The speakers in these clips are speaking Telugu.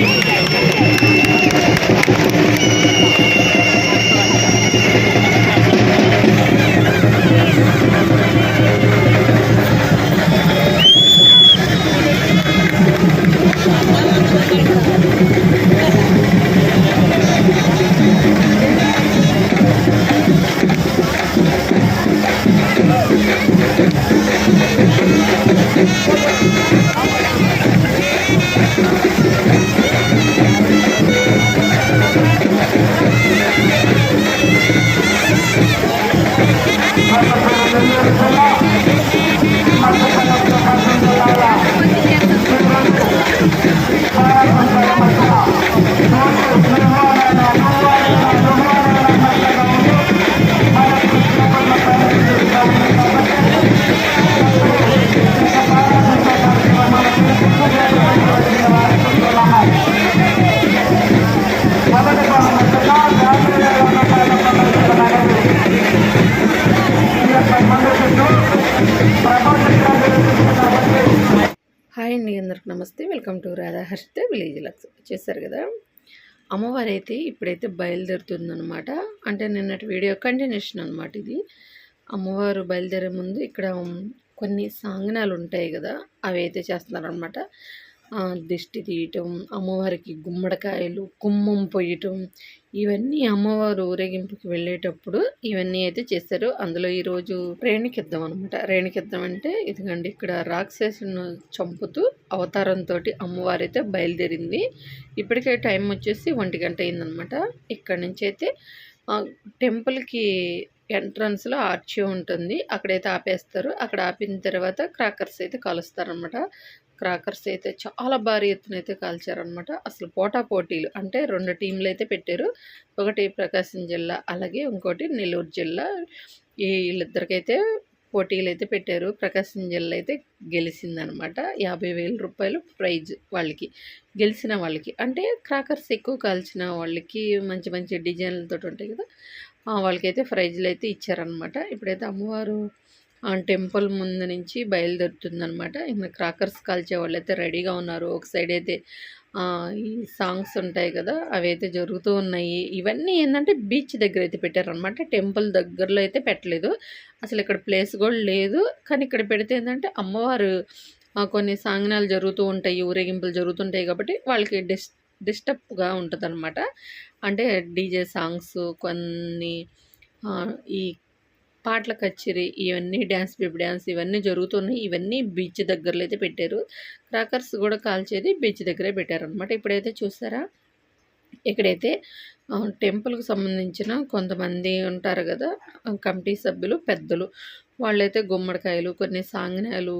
హాయ్ అమ్మవారు అయితే ఇప్పుడైతే బయలుదేరుతుందనమాట అంటే నిన్నటి వీడియో కంటిన్యూషన్ అనమాట ఇది. అమ్మవారు బయలుదేరే ముందు ఇక్కడ కొన్ని సాంగనాలు ఉంటాయి కదా అవి అయితే చేస్తున్నారనమాట దిష్టి తీయటం అమ్మవారికి గుమ్మడికాయలు కుమ్మం పొయ్యటం ఇవన్నీ అమ్మవారు ఊరేగింపుకి వెళ్ళేటప్పుడు ఇవన్నీ అయితే చేస్తారు. అందులో ఈరోజు రేణికిద్దాం అనమాట రేణికిద్దాం అంటే ఇదిగండి ఇక్కడ రాక్షసును చంపుతూ అవతారంతో అమ్మవారు అయితే బయలుదేరింది. ఇప్పటికే టైం వచ్చేసి ఒంటి గంట అయిందనమాట ఇక్కడ నుంచి అయితే టెంపుల్కి ఎంట్రన్స్లో ఆర్చి ఉంటుంది. అక్కడైతే ఆపేస్తారు. అక్కడ ఆపిన తర్వాత క్రాకర్స్ అయితే కలుస్తారనమాట క్రాకర్స్ అయితే చాలా భారీ ఎత్తున అయితే కాల్చారనమాట అసలు పోటా పోటీలు అంటే రెండు టీంలు అయితే పెట్టారు. ఒకటి ప్రకాశం జిల్లా అలాగే ఇంకోటి నెల్లూరు జిల్లా. వీళ్ళిద్దరికైతే పోటీలు అయితే పెట్టారు. ప్రకాశం జిల్లా అయితే గెలిచిందనమాట యాభై వేల రూపాయలు ప్రైజ్ వాళ్ళకి గెలిచిన వాళ్ళకి. అంటే క్రాకర్స్ ఎక్కువ కాల్చిన వాళ్ళకి మంచి మంచి డిజైన్లతో ఉంటాయి కదా వాళ్ళకైతే ప్రైజ్లు అయితే ఇచ్చారనమాట ఇప్పుడైతే అమ్మవారు టెంపుల్ ముందు నుంచి బయలుదేరుతుందనమాట ఇంకా క్రాకర్స్ కాల్చే వాళ్ళు అయితే రెడీగా ఉన్నారు. ఒక సైడ్ అయితే ఈ సాంగ్స్ ఉంటాయి కదా అవి అయితే జరుగుతూ ఉన్నాయి. ఇవన్నీ ఏంటంటే బీచ్ దగ్గర అయితే పెట్టారనమాట టెంపుల్ దగ్గరలో అయితే పెట్టలేదు. అసలు ఇక్కడ ప్లేస్ కూడా లేదు. కానీ ఇక్కడ పెడితే ఏంటంటే అమ్మవారు కొన్ని సాంగ్నాలు జరుగుతూ ఉంటాయి ఊరేగింపులు జరుగుతుంటాయి కాబట్టి వాళ్ళకి డిస్ డిస్టర్బ్గా ఉంటుంది అంటే డీజే సాంగ్స్ కొన్ని ఈ పాటల కచేరి ఇవన్నీ డ్యాన్స్ బేబీ డ్యాన్స్ ఇవన్నీ జరుగుతున్నాయి. ఇవన్నీ బీచ్ దగ్గరలో అయితే పెట్టారు. క్రాకర్స్ కూడా కాల్చేది బీచ్ దగ్గరే పెట్టారనమాట ఇప్పుడైతే చూసారా ఇక్కడైతే టెంపుల్కి సంబంధించిన కొంతమంది ఉంటారు కదా కమిటీ సభ్యులు పెద్దలు. వాళ్ళైతే గుమ్మడికాయలు కొన్ని సాంగనాలు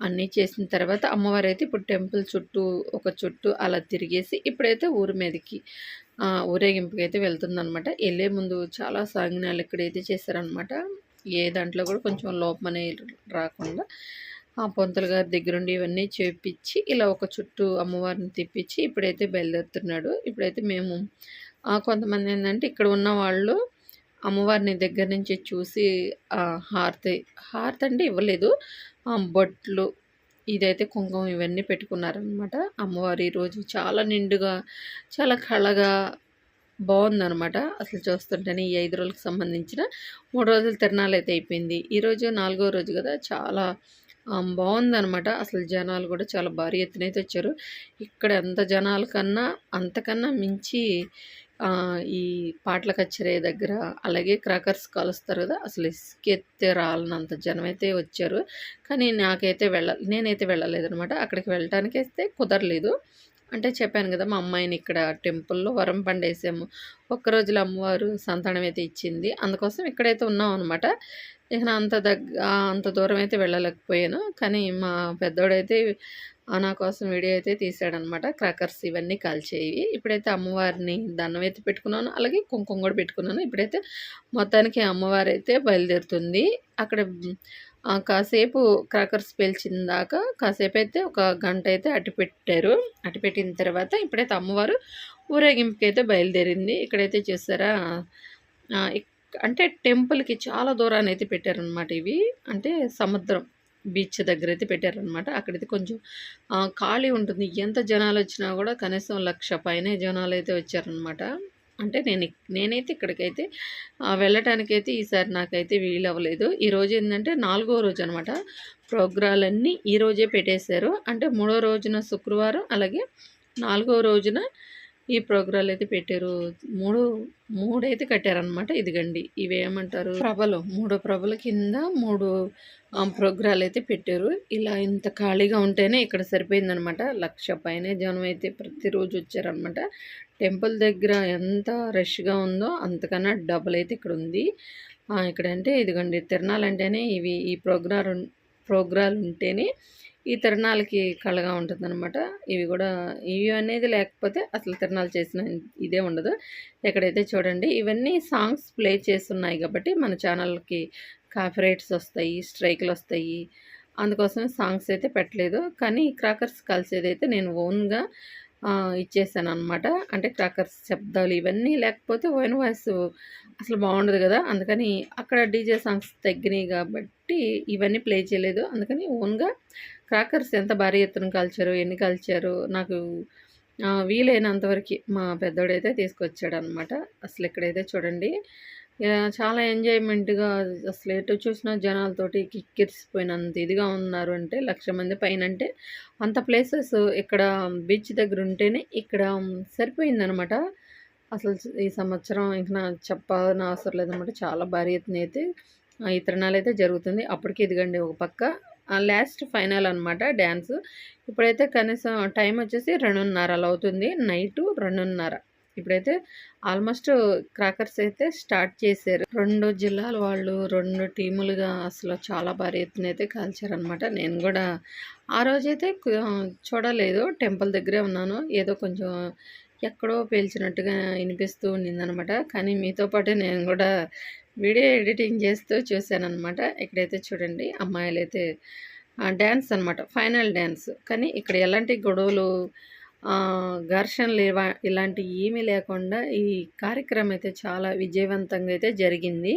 అన్నీ చేసిన తర్వాత అమ్మవారు అయితే ఇప్పుడు టెంపుల్ చుట్టూ ఒక చుట్టూ అలా తిరిగేసి ఇప్పుడైతే ఊరి మీదకి ఊరేగింపుకి అయితే వెళ్తుందనమాట వెళ్ళే ముందు చాలా సాగినాలు ఇక్కడైతే చేశారనమాట ఏ దాంట్లో కూడా కొంచెం లోపమనే రాకుండా ఆ పొంతల గారి దగ్గరుండి ఇవన్నీ చేపించి ఇలా ఒక చుట్టూ అమ్మవారిని తిప్పించి ఇప్పుడైతే బయలుదేరుతున్నాడు. ఇప్పుడైతే మేము కొంతమంది ఏంటంటే ఇక్కడ ఉన్న వాళ్ళు అమ్మవారిని దగ్గర నుంచి చూసి హారతి హారతి అంటే ఇవ్వలేదు. బొట్లు ఇదైతే కుంకుమ ఇవన్నీ పెట్టుకున్నారనమాట. అమ్మవారు ఈరోజు చాలా నిండుగా చాలా కళగా బాగుందనమాట. అసలు చూస్తుంటేనే ఈ ఐదు రోజులకు సంబంధించిన మూడు రోజుల తిరణాలు అయితే అయిపోయింది. ఈరోజు నాలుగో రోజు కదా చాలా బాగుందనమాట. అసలు జనాలు కూడా చాలా భారీ ఎత్తున అయితే వచ్చారు. ఇక్కడ ఎంత జనాల కన్నా అంతకన్నా మించి ఈ పాటల కచ్చరే దగ్గర అలాగే క్రాకర్స్ కాలుస్తారు కదా అసలు ఇసుకెత్తే రాలనంత జనం అయితే వచ్చారు. కానీ నాకైతే వెళ్ళ నేనైతే వెళ్ళలేదనమాట అక్కడికి వెళ్ళటానికి అయితే కుదరలేదు. అంటే చెప్పాను కదా మా అమ్మాయిని ఇక్కడ టెంపుల్లో వరం పండేసాము. ఒక్కరోజులో అమ్మవారు సంతానం అయితే ఇచ్చింది. అందుకోసం ఇక్కడైతే ఉన్నాం అనమాట ఇక అంత దగ్గ అంత దూరం అయితే వెళ్ళలేకపోయాను. కానీ మా పెద్దోడైతే నా కోసం వీడియో అయితే తీసాడనమాట. క్రాకర్స్ ఇవన్నీ కాల్చేవి ఇప్పుడైతే అమ్మవారిని దండం అయితే పెట్టుకున్నాను. అలాగే కుంకుమ కూడా పెట్టుకున్నాను. ఇప్పుడైతే మొత్తానికి అమ్మవారు అయితే బయలుదేరుతుంది. అక్కడ కాసేపు క్రాకర్స్ పేల్చిన దాకా కాసేపు అయితే ఒక గంట అయితే అటు పెట్టారు. అటు పెట్టిన తర్వాత ఇప్పుడైతే అమ్మవారు ఊరేగింపుకి అయితే బయలుదేరింది. ఇక్కడైతే చూసారా? అంటే టెంపుల్కి చాలా దూరాన్ని అయితే పెట్టారనమాట ఇవి. అంటే సముద్రం. బీచ్ దగ్గర అయితే పెట్టారనమాట అక్కడైతే కొంచెం ఖాళీ ఉంటుంది. ఎంత జనాలు వచ్చినా కూడా కనీసం లక్ష పైనే జనాలు అయితే వచ్చారనమాట అంటే నేను నేనైతే ఇక్కడికైతే వెళ్ళటానికైతే ఈసారి నాకైతే వీలు అవ్వలేదు ఈ రోజు ఏంటంటే నాలుగో రోజు అనమాట ప్రోగ్రాలన్నీ ఈ రోజే పెట్టేశారు. అంటే మూడో రోజున శుక్రవారం అలాగే నాలుగో రోజున ఈ ప్రోగ్రాలు అయితే పెట్టారు. మూడు మూడైతే కట్టారనమాట ఇదిగండి. ఇవేమంటారు ప్రభలు. మూడు ప్రభల కింద మూడు ఆ, ప్రోగ్రాలు అయితే పెట్టారు. ఇలా ఇంత ఖాళీగా ఉంటేనే ఇక్కడ సరిపోయిందనమాట లక్ష పైనే జనం అయితే ప్రతిరోజు వచ్చారనమాట టెంపుల్ దగ్గర ఎంత రష్గా ఉందో అంతకన్నా డబుల్ అయితే ఇక్కడ ఉంది. ఆ, ఇక్కడంటే ఇదిగోండి తిరణాలంటేనే ఇవి ఈ ప్రోగ్రాలు ప్రోగ్రాలు ఉంటేనే ఈ తిరణాలకి కళగా ఉంటుందన్నమాట. ఇవి కూడా ఇవి అనేది లేకపోతే అసలు తిరణాలు చేసిన ఇదే ఉండదు. ఎక్కడైతే చూడండి ఇవన్నీ సాంగ్స్ ప్లే చేస్తున్నాయి కాబట్టి మన ఛానల్కి కాపీరైట్స్ వస్తాయి స్ట్రైక్లు వస్తాయి. అందుకోసం సాంగ్స్ అయితే పెట్టలేదు. కానీ క్రాకర్స్ కలిసేదైతే నేను ఓన్గా ఇచ్చేసాను అనమాట అంటే క్రాకర్స్ శబ్దాలు ఇవన్నీ లేకపోతే ఓన్ వాయిస్ అసలు బాగుండదు కదా. అందుకని అక్కడ డీజే సాంగ్స్ తగ్గినాయి కాబట్టి ఇవన్నీ ప్లే చేయలేదు. అందుకని ఓన్గా క్రాకర్స్ ఎంత భారీ ఎత్తున కాల్చారు ఎన్ని కాల్చారు నాకు వీలైనంతవరకు మా పెద్దోడైతే తీసుకొచ్చాడు అనమాట అసలు ఇక్కడైతే చూడండి ఇలా చాలా ఎంజాయ్మెంట్గా అసలు ఎటు చూసినా జనాలతోటి కిక్కిరిసిపోయినంత ఇదిగా ఉన్నారు అంటే లక్ష మంది పైన అంటే అంత ప్లేసెస్ ఇక్కడ బీచ్ దగ్గర ఉంటేనే ఇక్కడ సరిపోయిందనమాట అసలు ఈ సంవత్సరం ఇంకా చెప్పాలని అవసరం లేదనమాట చాలా భారీ ఎత్తున అయితే ఈ తిరణాలు అయితే జరుగుతుంది. అప్పటికి ఇదిగండి ఒక పక్క లాస్ట్ ఫైనల్ అనమాట డ్యాన్స్ ఇప్పుడైతే కనీసం టైం వచ్చేసి రెండున్నర అలా అవుతుంది. నైట్ రెండున్నర. ఇప్పుడైతే ఆల్మోస్ట్ క్రాకర్స్ అయితే స్టార్ట్ చేశారు. రెండు జిల్లాల వాళ్ళు రెండు టీములుగా అసలు చాలా భారీ ఎత్తున అయితే కాల్చారనమాట నేను కూడా ఆ రోజైతే చూడలేదు. టెంపుల్ దగ్గరే ఉన్నాను. ఏదో కొంచెం ఎక్కడో పేల్చినట్టుగా వినిపిస్తూ ఉండిందనమాట కానీ మీతో పాటు నేను కూడా వీడియో ఎడిటింగ్ చేస్తూ చూశానమాట ఇక్కడైతే చూడండి అమ్మాయిలు అయితే డ్యాన్స్ అనమాట ఫైనల్ డ్యాన్స్ కానీ ఇక్కడ ఎలాంటి గొడవలు ఘర్షణలు ఇవా- ఇలాంటివి ఏమీ లేకుండా ఈ కార్యక్రమం అయితే చాలా విజయవంతంగా అయితే జరిగింది.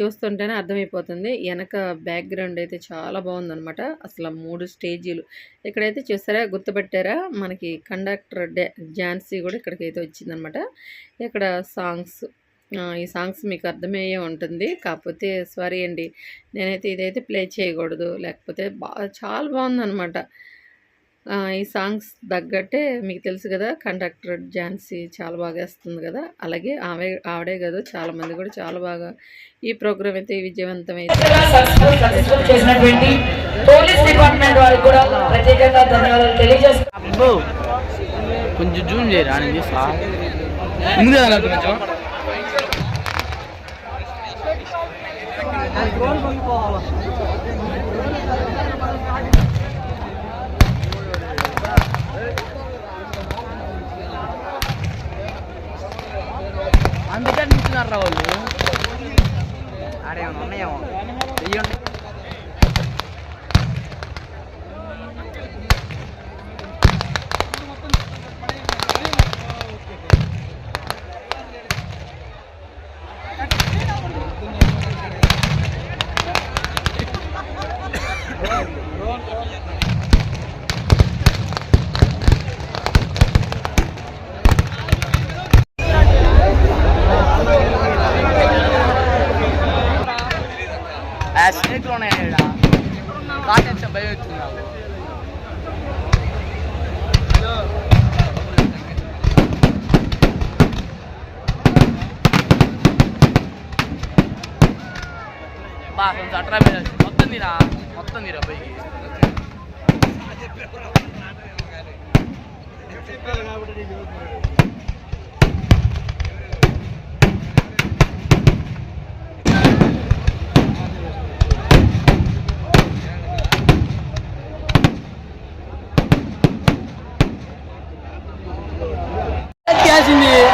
చూస్తుంటేనే అర్థమైపోతుంది. వెనక బ్యాక్గ్రౌండ్ అయితే చాలా బాగుందనమాట అసలు మూడు స్టేజీలు. ఇక్కడైతే చూసారా గుర్తుపెట్టారా? మనకి కండక్టర్ డ్యా ఝాన్సీ కూడా ఇక్కడికైతే వచ్చిందనమాట ఇక్కడ సాంగ్స్ ఈ సాంగ్స్ మీకు అర్థమయ్యే ఉంటుంది. కాకపోతే సారీ అండి నేనైతే ఇదైతే ప్లే చేయకూడదు. లేకపోతే బాగా చాలా బాగుందన్నమాట. ఆ, ఈ సాంగ్స్ తగ్గట్టే మీకు తెలుసు కదా కండక్టర్ ఝాన్సీ చాలా బాగా వేస్తుంది కదా. అలాగే ఆమె ఆవిడే కదా చాలా మంది కూడా చాలా బాగా ఈ ప్రోగ్రామ్ అయితే విజయవంతమైతే సక్సెస్ఫుల్ సక్సెస్ఫుల్ చేసినటువంటి పోలీస్ డిపార్ట్మెంట్ వారికి కూడా ప్రత్యేకంగా ధన్యవాదాలు తెలియజేస్తున్నాను అబ్బో కొంచెం జూమ్ చేయరా ముందు కదా నాకు కొంచెం అందుకని నించున్నారు రా వాళ్ళు ఆడేమన్నా ఉన్నాయేమో? వెయ్యండి ఆ స్నేక్లు ఉన్నాయి ఈడ కాటేస్తే భయం వచ్చింది నాకు బా కొంచెం అట్రా మీద మొత్తం తీరా మొత్తం తీరా పైకి చేసింది వేరే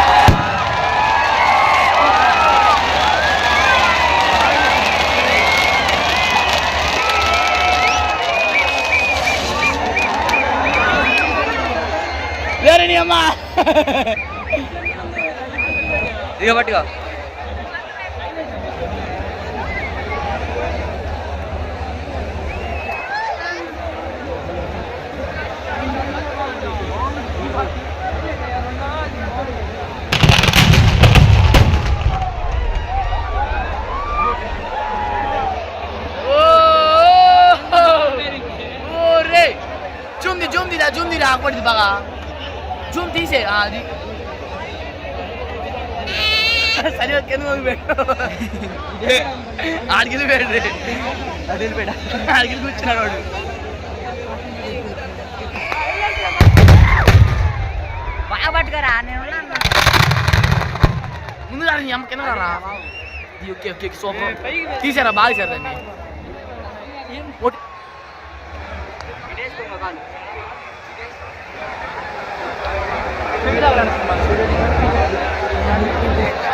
ఇక పట్టుగా 좀 뒤라 좀 뒤라 꼬리 봐가 좀 뒤세요 아니 అది వెళ్ళిపోయాడు ఆడికి కూర్చున్నాడు వాడు బాగా పట్టుకరా నేను ముందు దాన్ని అమ్మ కింద రా ఇది ఓకే ఓకే సూపర్ తీసారా బాగా తీసారు దాన్ని ఒకటి- సన్నీ వాటి అలా ఉన్నాడు చక్కగా వస్తాడు చక్కగా వస్తుంది వస్తాడు అది చూడండి చూడు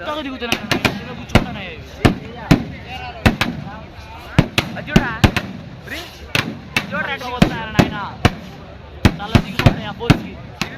చక్కగా దిగుతున్నాడు కూర్చుంటాను అది చూడరా రీ చూడరా వస్తున్నారు నాయన చాలా దిగుతున్నాయి ఆ బోర్కి దిగుతీరా అది చూడాడు దిగుతున్నాడు అది రాడు రా గురించి తక్కువ ఉంటాయి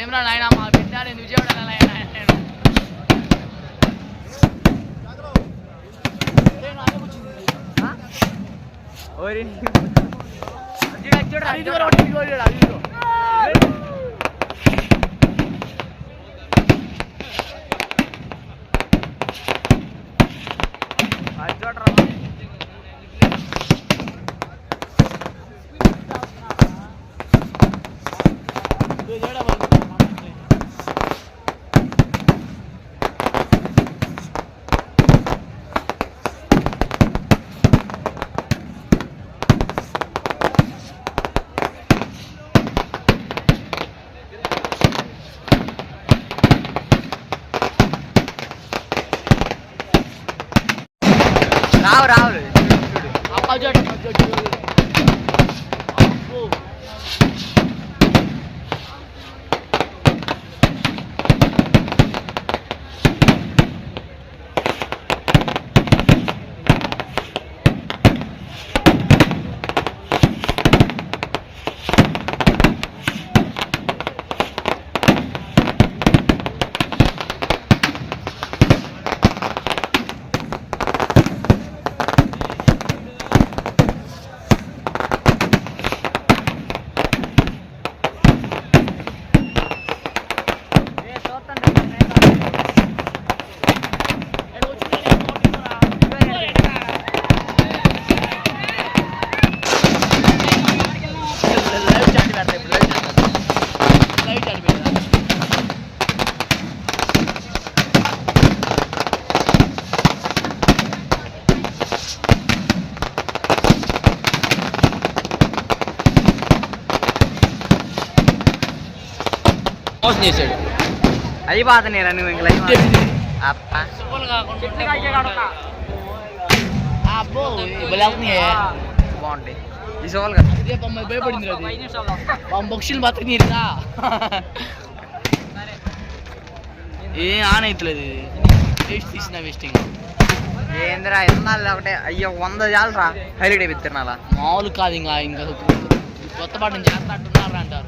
ఏమరా నాయన మా బిడ్డ నేను విజయవాడ నేను ఓరి. చూడరా చూడరా మోసం చేశాడు. అది బాధ నేను నువ్వు ఇంక బాగుంటాయి. ఈ సోల్ కదా. భయపడింది ఏం ఆన్ అవుతలేదు వేస్ట్ తీసిన వేస్టింగ్. ఏందిరా ఎన్నాళ్ళు ఒకటే అయ్యో వంద చాలరా హైలైట్ మామూలు కాదు ఇంకా ఇంకా కొత్త పాట నుంచి చేస్తున్నారు అంటారు.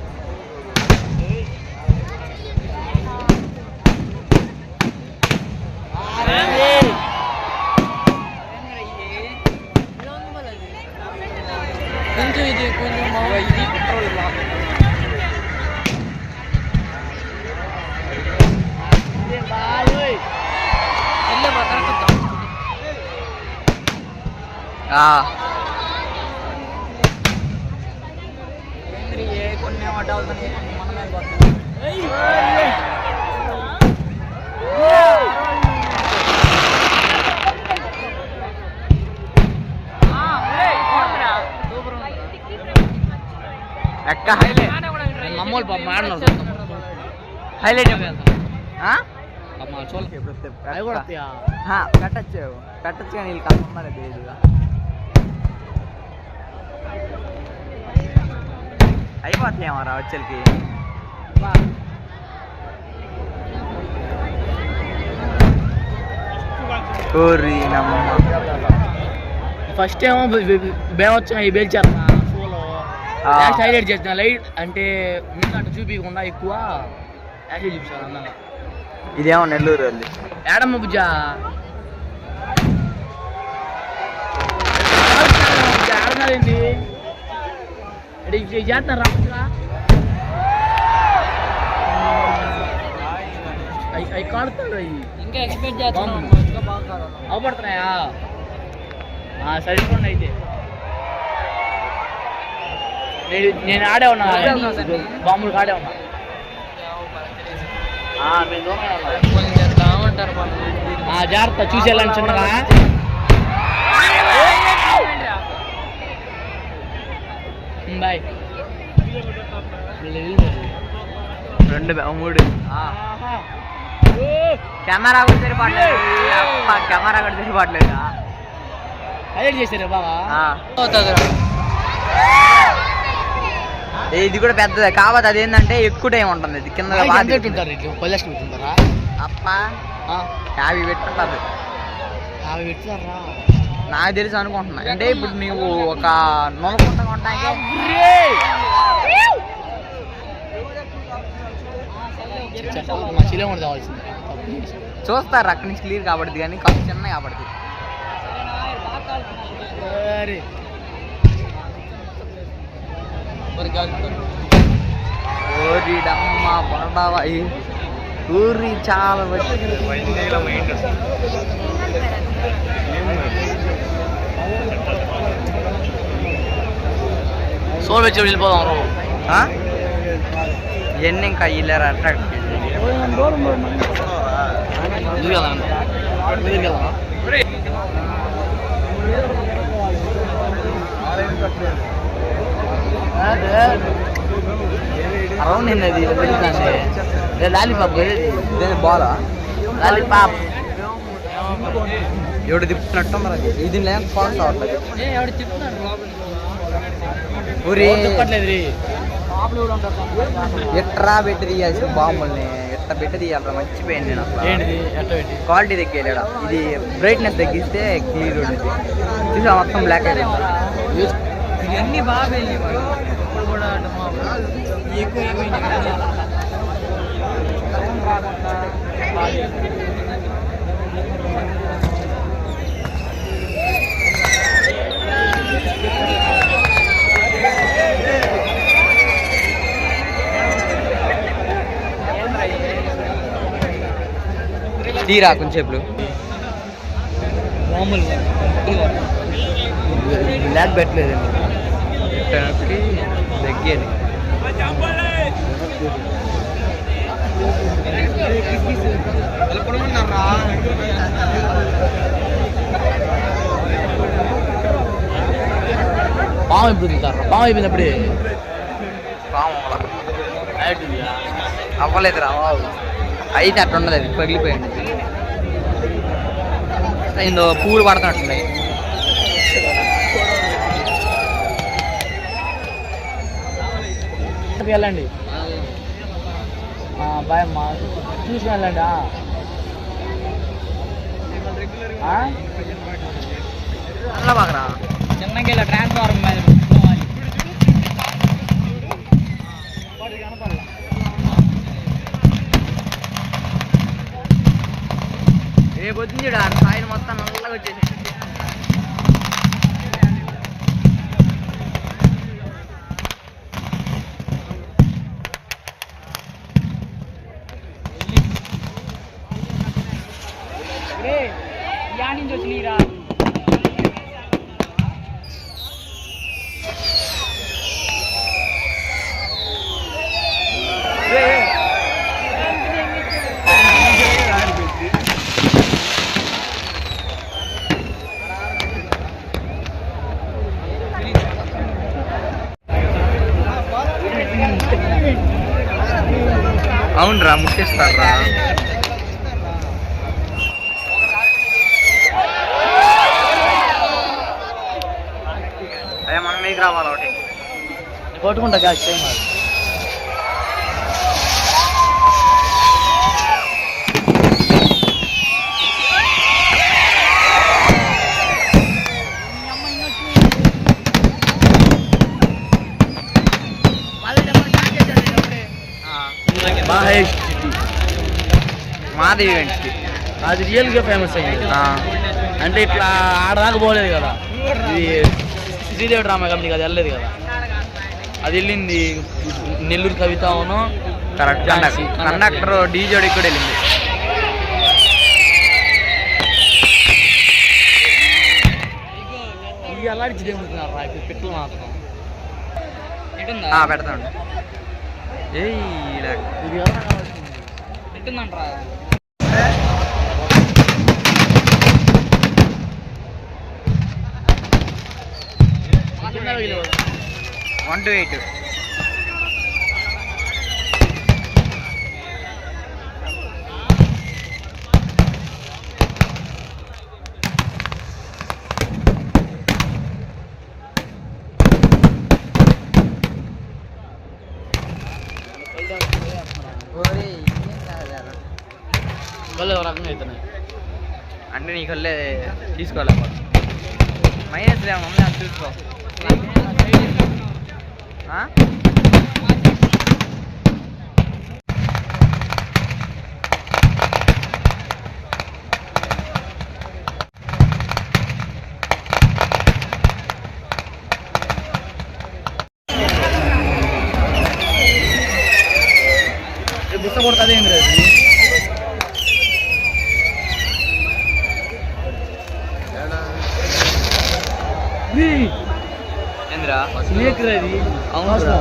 ఆ, రౌండ్లు బాగుంటాయి అదొకటే చేయను అదిరా కొంచెం ఇది కొంచెం ఇది అడ్డు అవుతుంది మన మీద కొడుతుంది. ఎక్క హైలైట్ నేను మమ్మల్ని పాపం ఆడను హైలైట్ అవి కూడా వస్తాయా? పెట్టచ్చు పెట్టచ్చు కానీ వీళ్ళు కలుపుతున్నారే తెలియదుగా అయిపోతాయేమో రా వచ్చేకి ఓరి నమ్మ ఫస్ట్ ఏమో బేమ్ వచ్చిన ఈ బేల్ చేస్తున్నా షోలో ఆ. లాస్ట్ హైలైట్ చేసిన లైట్ అంటే ముందు అటు చూపించకుండా ఎక్కువ యాక్ట్ చూపించాను అందంగా ఇదేమో నెల్లూరు వాళ్ళు ఏడమ్మ బుజ్జా? ఆడనారేంటి చేస్తున్నారు అవి కాడుతాడు అవి ఇంకా ఎక్స్పెక్ట్ చేస్తున్నాం అవపడుతున్నాయా? ఆ, సరిపోండి అయితే. నేను- ఆడే ఉన్నా. బాంబులు ఆడే ఉన్నా. జాగ్రత్త చూసేయాలని చిన్నగా. బాయ్. రెండు మూడు. కెమెరా కూడా సరిపడలేదు కెమెరా కూడా సరిపడలేదు హైలైట్ చేశారు బాగా ఇది కూడా పెద్దదే. కాకపోతే అదేంటంటే ఎక్కువ టైం ఉంటుంది. ఇది కింద అప్ప. యాభై యాభై పెట్టుతారా నాకు తెలిసి అనుకుంటున్నా. అంటే ఇప్పుడు నీవు ఒక నొలకుంట చూస్తారు? అక్కడి నుంచి క్లియర్ కాబడుద్ది కానీ కొంచెం చిన్న కాబడుద్ది సరే ఓరిడమ్మ బొరడావా ఊరి చాలా వచ్చి సోల్ వచ్చి వెళ్ళిపోదాం రా ఆ? ఇవన్నీ ఇంకా బాలా లాలీపాప్ ఎవడు తిప్పుతున్నట్టు మరి. ఇది ఫాల్స్ అవ్వట్లేదు ఊరి ఎట్రా పెట్టి తీయాల్సిన బాంబుల్ని? ఎట్ట పెట్టి తీయాలరా? మర్చిపోయాను నేను ఎట్లా పెట్టి? క్వాలిటీ తగ్గిలేడా? ఇది బ్రైట్నెస్ తగ్గిస్తే క్లియర్ ఉండేది. చూసా మొత్తం బ్లాక్ అయిపోయింది. ఇవన్నీ బాగా పెరిగేవాడు ఇప్పుడు కూడా ఎక్కువ ఏమైంది రాకుండా తీరా కొంచెంసేపు మామూలు బ్లాక్ పెట్టలేదండి. పెట్టలేదు తగ్గేది పాము ఎప్పుడు తింటారు పాము అయిపోయినప్పుడే పాము అవ్వలేదు రా అయితే అట్లా ఉండదు అది పగిలిపోయింది ఇందో పూలు పడుతున్నట్టున్నాయి వెళ్ళండి బాయ్ అమ్మా చూసి వెళ్ళండి ఆ. ఆ? బాగా చిన్నగా ఇలా ట్రాన్స్ఫార్మర్ మీద రేపు వచ్చింది చూడు మొత్తం నల్లగా వచ్చేసి बच नहीं रहा అవునరా ముట్టేస్తారా రావాలి ఒకటి కొట్టుకుంటా క్యాష్ టైం మహేష్ మాది అది రియల్గా ఫేమస్ అయింది. అంటే ఇట్లా ఆడదాకా పోలేదు కదా. ఇది శ్రీదేవి డ్రామా కంపెనీ అది వెళ్ళలేదు కదా? అది వెళ్ళింది నెల్లూరు కవితను కరెక్ట్. ఝాన్సీ. కండక్టర్ డీజోడికి కూడా వెళ్ళింది. ఇవి అలాంటి తిరుగుతున్నారు రా ఇప్పుడు పిట్టలు మాత్రం. ఏయ్. ఇది కావాల్సింది పెట్టిందంటరా వన్ టు ఎయిట్ మళ్ళీ ఒక రకంగా అవుతున్నాయి అంటే నీకు వల్లే తీసుకోవాలి మైనస్ లేవు మమ్మీ అది చూసుకో ఆ? బుస్త కొడుతుంది ఏంటి అది ఏందిరా స్నేక్ అది అవును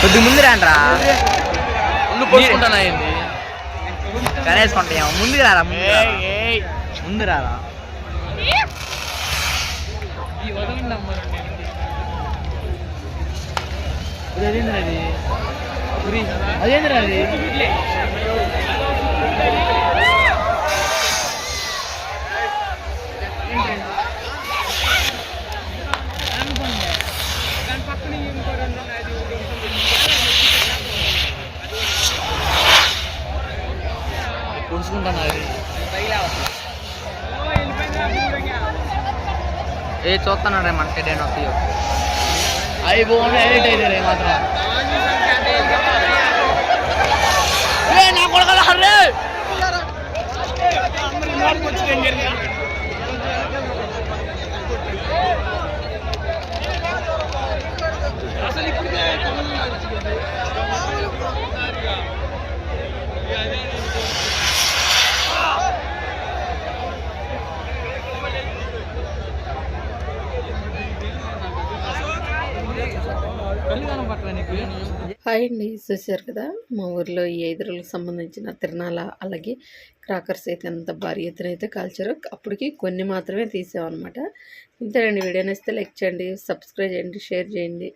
కొద్ది ముందు రాండ్రా ముందు పొడుచుకుంటాను అయింది గణేష్ కొంటాం ముందుకు రారా ముందు రారా. ముందు రారా అదేంటి అది అదేంటి అది? అది? ఏ చూస్తున్నాడే రే మన సైడ్ ఏమో వస్తాయో అవి బాగుంటే అయితే రే మాత్రం. అరే నా కొడుకులా రే! కళ్ళు కనపడట్లే నీకు హాయ్ అండి చూశారు కదా? మా ఊర్లో ఈ ఐదు రోజులకు సంబంధించిన తిరణాల అలాగే క్రాకర్స్ అయితే ఎంత భారీ ఎత్తున అయితే కాల్చారో అప్పటికి కొన్ని మాత్రమే తీసామన్నమాట ఇంతేనండి వీడియో నేస్తే లైక్ చేయండి సబ్స్క్రైబ్ చేయండి షేర్ చేయండి.